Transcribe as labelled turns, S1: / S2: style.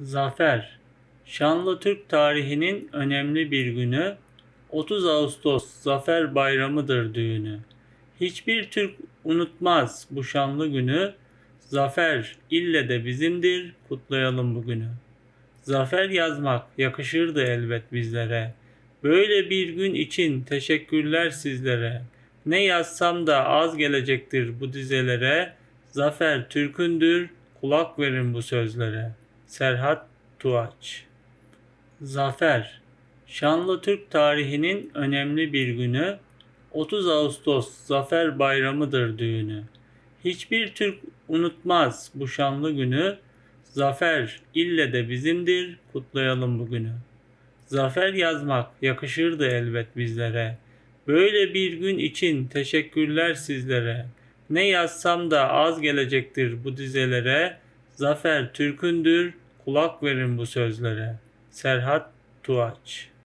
S1: Zafer Şanlı Türk tarihinin önemli bir günü 30 Ağustos Zafer Bayramı'dır düğünü. Hiçbir Türk unutmaz bu şanlı günü. Zafer ille de bizimdir, kutlayalım bugünü. Zafer yazmak yakışırdı elbet bizlere. Böyle bir gün için teşekkürler sizlere. Ne yazsam da az gelecektir bu dizelere. Zafer Türk'ündür, kulak verin bu sözlere. Serhat Tuğaç Zafer Şanlı Türk tarihinin önemli bir günü 30 Ağustos Zafer Bayramı'dır düğünü. Hiçbir Türk unutmaz bu şanlı günü. Zafer ille de bizimdir, kutlayalım bugünü. Zafer yazmak yakışırdı elbet bizlere. Böyle bir gün için teşekkürler sizlere. Ne yazsam da az gelecektir bu dizelere. Zafer Türk'ündür, kulak verin bu sözlere. Serhat Tuğaç